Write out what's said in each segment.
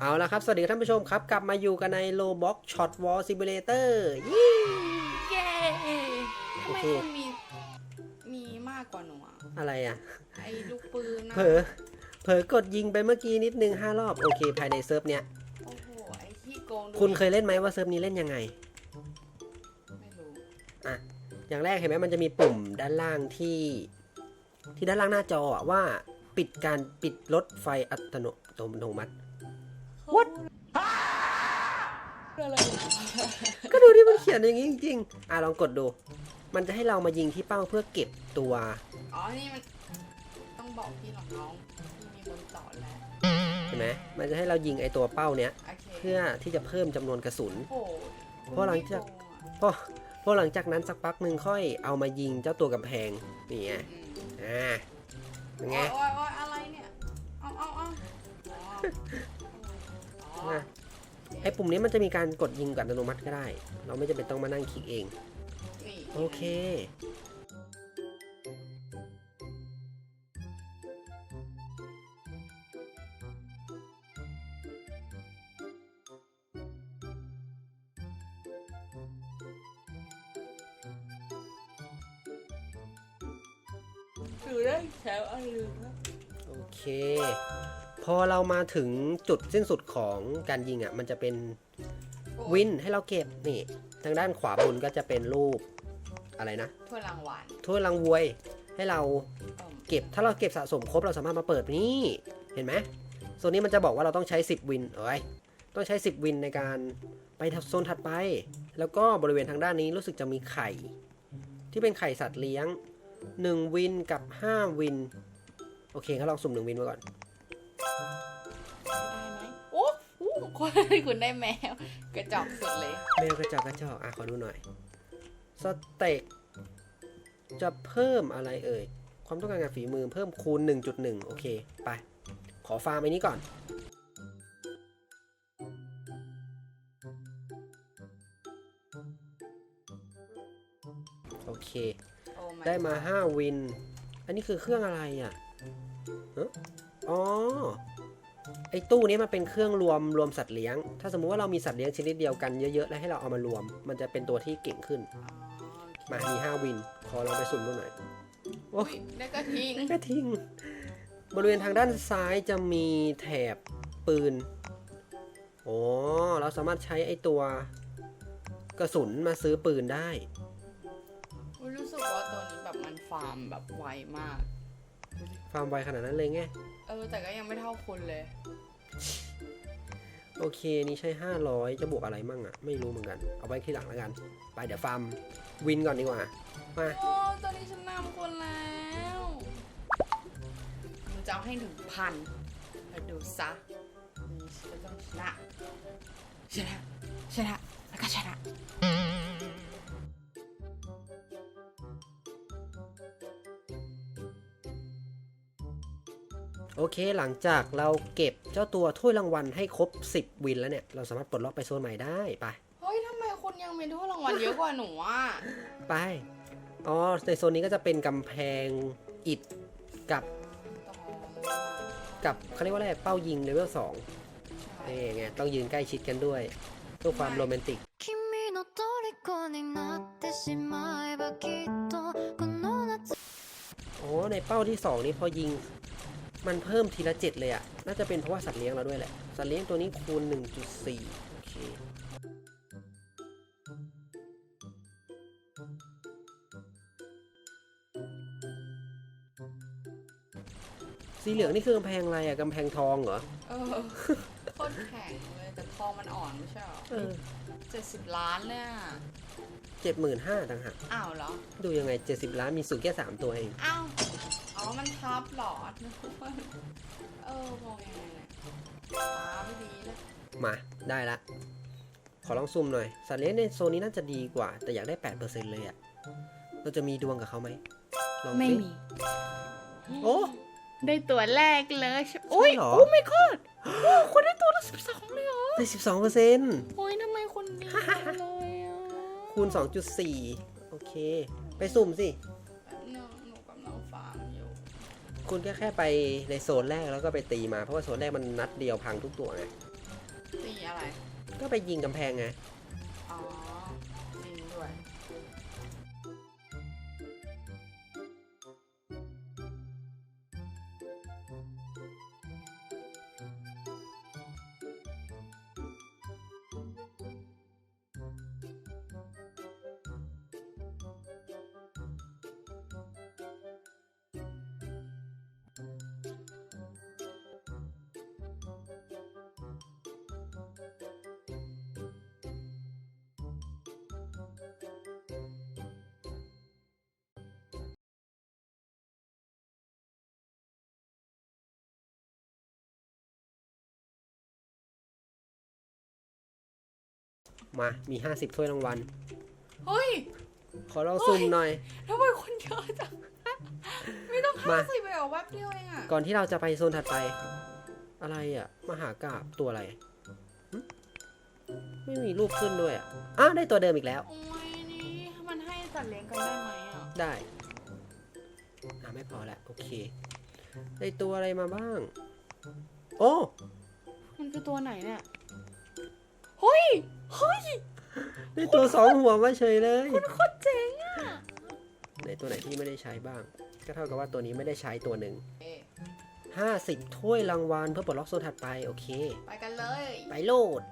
เอาละครับ สวัสดีท่านผู้ชมครับ กลับมาอยู่กันใน Roblox Shot Wall Simulator ยี่เย้ทำโอไมเคคุณมี มีมากกว่าหนูอะอะไรอะ ไอ้ลูกปืนนะเผลอเผลอกดยิงไปเมื่อกี้นิดนึงห้ารอบ โอเค ภายในเซิร์ฟเนี้ย โอ้โห ไอ้ที่โกงดูคุณเคยเล่นไหมว่าเซิร์ฟนี้เล่นยังไง ไม่รู้อย่างแรกเห็นไหมมันจะมีปุ่มด้านล่างที่ ที่ด้านล่างหน้าจออะว่า ปิดการปิดรถไฟอัตโนโนมัติ What? อะไรก็ดูที่มันเขียนอย่างนี้จริงๆ อะลองกดดู มันจะให้เรามายิงที่เป้าเพื่อเก็บตัว อ๋อ นี่มันต้องบอกพี่หรอกน้องพี่มีคนต่อแล้วเห็นไหมมันจะให้เรายิงไอตัวเป้าเนี้ย โอเคเพื่อที่จะเพิ่มจำนวนกระสุน โอ้โหเพราะหลังจาก พอพอหลังจากนั้นสักพักหนึ่งค่อยเอามายิงเจ้าตัวกำแพงนี่ไงอืมอ่าเป็นไง โอ้ยโอ้ยโอ้ยอะไรเนี่ย เอาเอาเอาอ๋ออ๋อ นะไอปุ่มนี้มันจะมีการกดยิงกับอัตโนมัติก็ได้ เราไม่จำเป็นต้องมานั่งคลิกเองนี่โอเค ถือได้แถวอันลืมนะโอเค พอเรามาถึงจุดสิ้นสุดของการยิงอะ มันจะเป็นวินให้เราเก็บนี่ ทางด้านขวาบนก็จะเป็นรูปอะไรนะถ้วยรางวัลถ้วยรางวยให้เราเอิ่มเก็บถ้าเราเก็บสะสมครบเราสามารถมาเปิดนี่เห็นไหมโซนนี้มันจะบอกว่าเราต้องใช้ 10 วินเอ้ยต้องใช้ 10 วินในการไปโซนถัดไป แล้วก็บริเวณทางด้านนี้รู้สึกจะมีไข่ ที่เป็นไข่สัตว์เลี้ยง 1 วินกับ 5 วิน โอเคก็ลองสุ่ม 1 วินมาก่อน คนคุณได้แมว กระจอกสุดเลยแมวกระจอกกระจอกอะขอดูหน่อย สเต็กจะเพิ่มอะไรเอ่ย ความต้องการงานฝีมือเพิ่มคูณ 1.1 โอเค ไป ขอฟาร์มไอ้นี้ก่อน โอเค โอ้ my ได้มา5วิน อันนี้คือเครื่องอะไรอะฮะอ๋อ ไอ้ตู้นี้มันเป็นเครื่องรวมรวมสัตว์เลี้ยง ถ้าสมมุติว่าเรามีสัตว์เลี้ยงชนิดเดียวกันเยอะๆ แล้วให้เราเอามารวม มันจะเป็นตัวที่เก่งขึ้นอ๋อมามี5วิน ขอลองไปสุ่มดูหน่อย โอ้อุ๊ยได้กระทิง กระทิง บริเวณทางด้านซ้ายจะมีแถบปืน โอ้เราสามารถใช้ไอ้ตัว กระสุนมาซื้อปืนได้อุ๊ยรู้สึกว่าตัวนี้แบบมันฟาร์มแบบไวมาก ฟาร์มไวขนาดนั้นเลยไง เออแต่ก็ยังไม่เท่าคุณเลย โอเค นี่ใช้ 500 จะบวกอะไรมั่งอะไม่รู้เหมือนกัน เอาไว้ที่หลังแล้วกัน ไปเดี๋ยวฟาร์มวินก่อนดีกว่า มา โอ้ตอนนี้ฉันนำคนแล้วมันจะเอาให้ถึงพันมาดูซะนี่ฉันจะต้องชนะชนะชนะแล้วก็ชนะ โอเคหลังจากเราเก็บเจ้าตัวถ้วยรางวัลให้ครบ 10 วินแล้วเนี่ย เราสามารถปลดล็อกไปโซนใหม่ได้ไปเฮ้ยทำไมคุณยังมีถ้วยรางวัลเยอะกว่าหนูอะไป อ๋อ ในโซนนี้ก็จะเป็นกำแพงอิฐกับกับเขาเรียกว่าอะไรเป้ายิงเลเวลสองนี่ไงต้องยืนใกล้ชิดกันด้วยเพื่อความโรแมนติกโอ้ในเป้าที่สองนี้พอยิง มันเพิ่มทีละเจ็ดเลยอะน่าจะเป็นเพราะว่าสัตว์เลี้ยงเราด้วยแหละ สัตว์เลี้ยงตัวนี้คูณ 1.4 โอเค สีเหลืองนี่คือกำแพงอะไรอะกำแพงทองเหรอ เออโคตรแข็งเลยแต่ทองมันอ่อนไม่ใช่หรอเออเจ็ดสิบล้านเลยอะเจ็ดหมื่นห้าต่างหาก อ้าวเหรอ ดูยังไงเจ็ดสิบล้านมีสูงแค่สามตัวเอง อ้าวอ๋อ มันทับเหรอนึกว่าเออมองยังไงเนี่ยตาไม่ดีแล้วมาได้ละ ขอลองซูมหน่อยสัตว์เลี้ยงในโซนนี้น่าจะดีกว่า แต่อยากได้แปดเปอร์เซ็นเลยอะเราจะมีดวงกับเขาไหมลองสิไม่มี โอ้ ได้ตัวแรกเลยใช่อุ้ยเหรอ โอ้ไม่คอดโอ้คุณได้ตัวละสิบสองเลยเหรอได้สิบสองเปอร์เซ็นต์ โอ้ยทำไมคนดีจังเลยอะคูณสองจุดสี่โอเค ไปสุ่มสิ คุณก็แค่ไปในโซนแรกแล้วก็ไปตีมา เพราะว่าโซนแรกมันนัดเดียวพังทุกตัวไงอตีอะไร ก็ไปยิงกำแพงไง อ๋อ มา มี 50ถ้วยรางวัล เฮ้ย ขอลองซุ่มหน่อย ทำไมคนเยอะจัง ไม่ต้องมาห้าสิบไปหรอแวบเดียวเองอะก่อนที่เราจะไปโซนถัดไป อะไรอะ มหากาบตัวอะไรหึไม่มีรูปขึ้นด้วยอะอะได้ตัวเดิมอีกแล้ว โอ้ยนี่มันให้สัตว์เลี้ยงกันได้ไหมอะได้ อะไม่พอแล้วโอเค ได้ตัวอะไรมาบ้าง โอ้ มันคือตัวไหนเนี่ย เฮ้ย เฮ้ยได้ตัวสองหัวมาเฉยเลยโคตรเจ๋งอะในตัวไหนที่ไม่ได้ใช้บ้าง ก็เท่ากับว่าตัวนี้ไม่ได้ใช้ตัวหนึ่งเอ๊ะ50ถ้วยรางวัลเพื่อปลดล็อกโซนถัดไปโอเค ไปกันเลยไปโหลด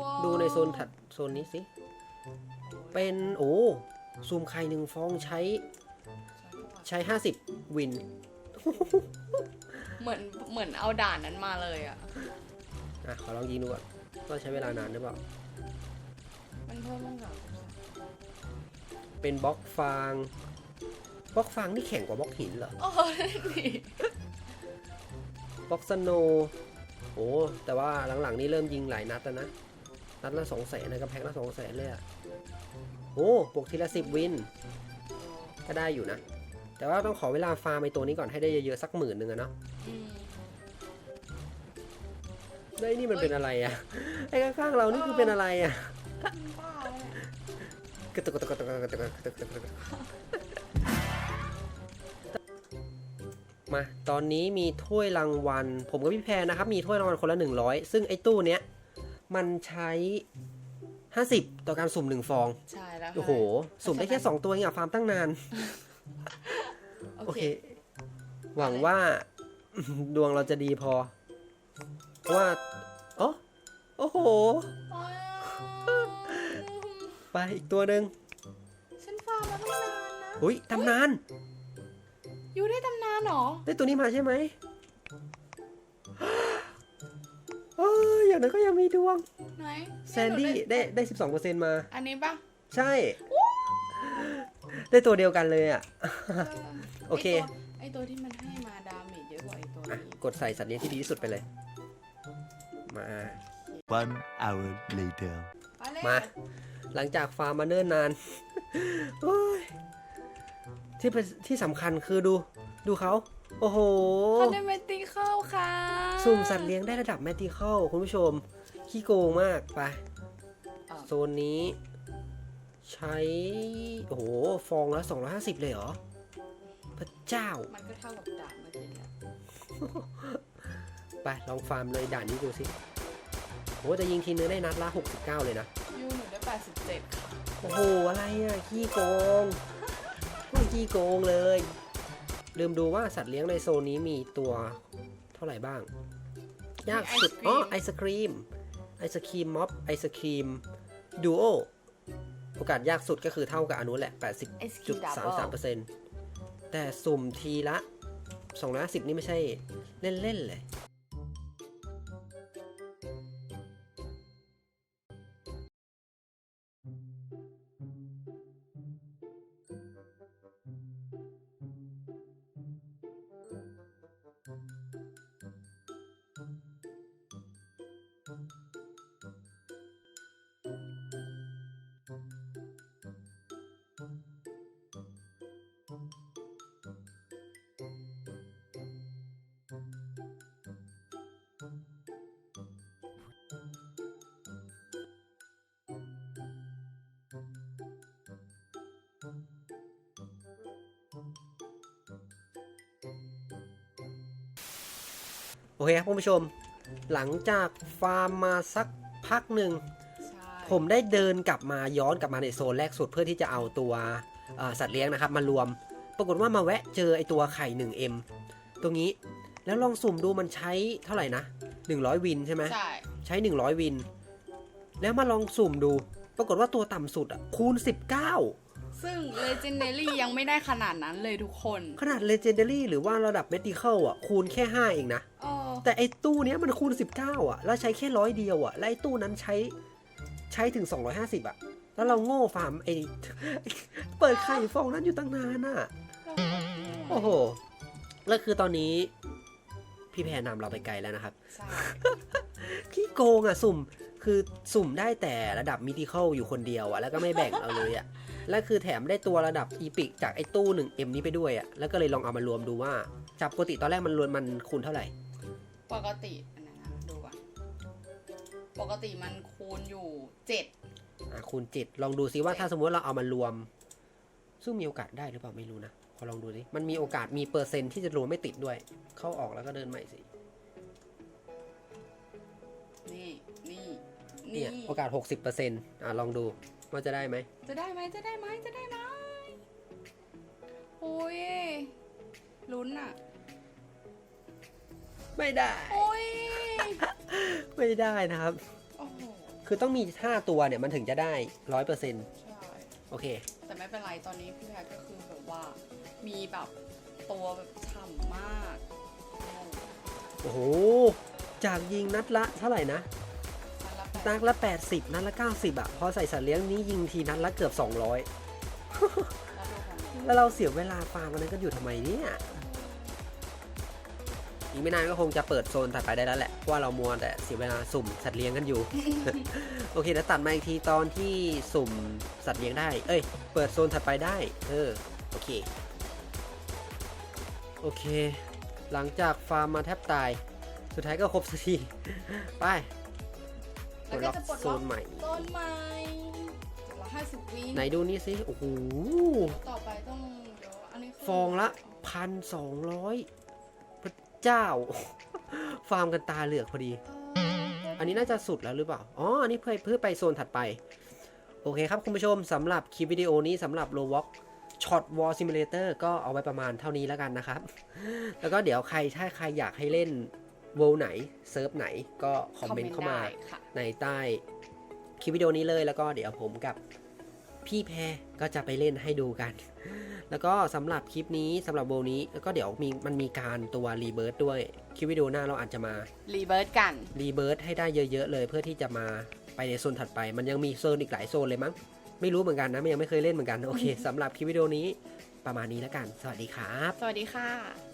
ว้าวดูในโซนถัดโซนนี้สิ เป็นโอ้ซูมไข่หนึ่งฟองใช้ใช้ 50 วิน เหมือนเหมือนเอาด่านนั้นมาเลยอะอะ ขอลองยิงดูก่อน ว่าใช้เวลานานหรือเปล่า มันเพิ่มลงกับเป็นบล็อกฟาง บล็อกฟางนี่แข็งกว่าบล็อกหินเหรอ โอ้นี่บล็อกสโนโอ้แต่ว่าหลังๆนี่เริ่มยิงหลายนัดแล้วนะ นัดละสองแสนนะกำแพงละสองแสนเลยอะโอ้บวกทีละสิบวิน ก็ได้อยู่นะ แต่ว่าต้องขอเวลาฟาร์มไอตัวนี้ก่อนให้ได้เยอะๆสักหมื่นหนึ่งอะเนาะ อืม ได้นี่มันเป็นอะไรอะไอ้ข้างๆเรานี่คือเป็นอะไรอะบ้าเลยกระตุกกระตุกกระตุกกระตุกกระตุกกระตุกกระตุกกระตุกมาตอนนี้มีถ้วยรางวัล ผมกับพี่แพรนะครับ มีถ้วยรางวัลคนละ 100 ซึ่งไอ้ตู้เนี้ยมันใช้ 50 ต่อการสุ่มหนึ่งฟอง ใช่แล้วค่ะโอ้โห สุ่มได้แค่ 2 ตัวเองอะฟาร์มตั้งนาน โอโอเค เค หวังว่า ดวงเราจะดีพอ เพราะว่า อ้โหว้าวไปอีกตัวหนึ่งฉันฟาร์มมาตั้งนานนะอุ้ยตำนาน อยู่ได้ตำนานเหรอ ได้ตัวนี้มาใช่ไหมเอ้ยอย่างนั้นก็ยังมีดวง ไหนแซนดี้ได้ได้12%มา อันนี้ปะใช่ ได้ตัวเดียวกันเลยอะ โอเค ไอตัวไอตัวที่มันให้มาดาเมจเยอะกว่าไอตัวอะนี้กดใส่สัตว์เลี้ยงที่ดีที่สุดไปเลย มา One hour later. ไปเลยมา หลังจากฟาร์มมาเนิ่นนานโอ้ยที่เป็นที่สำคัญคือดู ดูเขา โอ้โห เขาได้เมติเข้าค่ะสุ่มสัตว์เลี้ยงได้ระดับแมติคอลคุณผู้ชม ขี้โกงมากไปอะโซนนี้ ใช้ โอ้โห ฟองละ250 เลยเหรอ พระเจ้า มันก็เท่ากับด่านเมื่อกี้แหละไป ลองฟาร์มเลยด่านนี้ดูสิ โอ้จะยิงทีนึงได้นัดละ 69 เลยนะ ยูหนูได้ 87 ค่ะ โอ้โห อะไรอะ ขี้โกงไม่ขี้โกงเลย ลืมดูว่าสัตว์เลี้ยงในโซนนี้มีตัวเท่าไหร่บ้าง ยากสุดอ๋อ ไอศครีม ไอศครีมม็อบ ไอศครีม ดูโอ โอกาสยากสุดก็คือเท่ากับอนนุแหละ ไอศครีมดับเบิล80.33%แต่สุ่มทีละ 250 นี่ไม่ใช่เล่นๆเลย โอเคครับคุณผู้ชม หลังจากฟาร์มมาสักพักหนึ่งใช่ผมได้เดินกลับมาย้อนกลับมาในโซนแรกสุดเพื่อที่จะเอาตัวเอ่อสัตว์เลี้ยงนะครับ มารวม ปรากฏว่ามาแวะเจอไอตัวไข่ 1M ตรงนี้แล้วลองสุ่มดูมันใช้เท่าไหร่นะ 100 วินใช่ไหมใช่ใช้ 100 วิน แล้วมาลองสุ่มดู ปรากฏว่าตัวต่ำสุดอะคูณ 19ซึ่ง Legendary ยังไม่ได้ขนาดนั้นเลยทุกคน ขนาด Legendary หรือว่าระดับ Medical อะคูณแค่ 5 เองนะ เออ แต่ไอ้ตู้เนี้ยมันคูณ 19 อะ แล้วใช้แค่ร้อยเดียวอะ และไอ้ตู้นั้นใช้ใช้ถึง 250 อะ แล้วเราโง่ฟาร์มไอ้เปิดไข่ฟองนั้นอยู่ตั้งนานอะ โอ้โห แล้วคือตอนนี้ พี่แพรนำเราไปไกลแล้วนะครับใช่โกงอะ สุ่มคือสุ่มได้แต่ระดับมิติเข้าอยู่คนเดียวอะ แล้วก็ไม่แบ่งเอาเลยอะ และคือแถมได้ตัวระดับอีพิกจากไอ้ตู้ 1M นี้ไปด้วยอะ แล้วก็เลยลองเอามารวมดูว่าจากปกติตอนแรกมันรวมมันคูณเท่าไหร่ ปกติอันนั้นนะดูก่อนปกติมันคูณอยู่เจ็ดอะคูณเจ็ดลองดูซิว่าถ้าสมมติเราเอามารวม ซึ่งมีโอกาสได้หรือเปล่าไม่รู้นะขอลองดูสิมันมีโอกาสมีเปอร์เซ็นต์ที่จะรวมไม่ติดด้วย เข้าออกแล้วก็เดินใหม่สินี่นี่เนี่นี่ยโอกาส 60%อะลองดูว่าจะได้ไหมจะได้ไหมจะได้ไหมจะได้ไหมโอ้ยลุ้นอะ ไม่ได้ โอ้ยไม่ได้นะครับ โอ้โหคือต้องมี 5 ตัวเนี่ยมันถึงจะได้100%ใช่ โอเค แต่ไม่เป็นไรตอนนี้พี่แพทก็คือแบบว่า มีแบบตัวแบบฉ่ำมากโอ้โอ้โห จากยิงนัดละเท่าไหร่นะ มันละแปนัดดละ 80 นัดละ 90อะ พอใส่สัตว์เลี้ยงนี้ยิงทีนัดละเกือบ 200 แล้วดูของแล้วเราเสียเวลาฟาร์มอันนั้นก็อยู่ทำไมเนี่ย อีกไม่นานก็คงจะเปิดโซนถัดไปได้แล้วแหละเพราะว่าเรามัวแต่เสียเวลาสุ่มสัตว์เลี้ยงกันอยู่ โอเคแล้วตัดมาอีกทีตอนที่สุ่มสัตว์เลี้ยงได้ เอ้ย เปิดโซนถัดไปได้ เออ โอเค โอเค หลังจากฟาร์มมาแทบตาย สุดท้ายก็ครบสักที ไปปลแล้วดก็ล็อกจะปลดโซล็อกนใหม่ต้นไม้เจ็ดร้อยห้าสิบวิไหนดูนี่สิ โอ้โห ต่อไปต้องเดี๋ยวอันนี้คืฟองละพันสองร้อยพระ เจ้า ฟาร์มกันตาเหลือกพอดีเอออันนี้น่าจะสุดแล้วหรือเปล่า อ๋อ อันนี้เพื่อเพื่อไปโซนถัดไป โอเคครับคุณผู้ชมสำหรับคลิปวิดีโอนี้สำหรับ Roblox Shot War Simulator ก็เอาไว้ประมาณเท่านี้แล้วกันนะครับ แล้วก็เดี๋ยวใครถ้าใครอยากให้เล่นโวไหนเซิร์ฟไหนก็คอมเมนต์เข้ามาได้ค่ะในใต้คลิปวิดีโอนี้เลยแล้วก็เดี๋ยวผมกับ พี่แพรก็จะไปเล่นให้ดูกัน แล้วก็สำหรับคลิปนี้สำหรับโบนี้แล้วก็เดี๋ยวมีมันมีการตัวรีเบิร์ดด้วยคลิปวิดีโอหน้าเราอาจจะมารีเบิร์ดกันรีเบิร์ดให้ได้เยอะๆเลยเพื่อที่จะมาไปในโซนถัดไป มันยังมีโซนอีกหลายโซนเลยมั้งไม่รู้เหมือนกันนะไม่ยังไม่เคยเล่นเหมือนกันโอเคสำหรับคลิปวิดีโอนี้ประมาณนี้แล้วกัน สวัสดีครับ สวัสดีค่ะ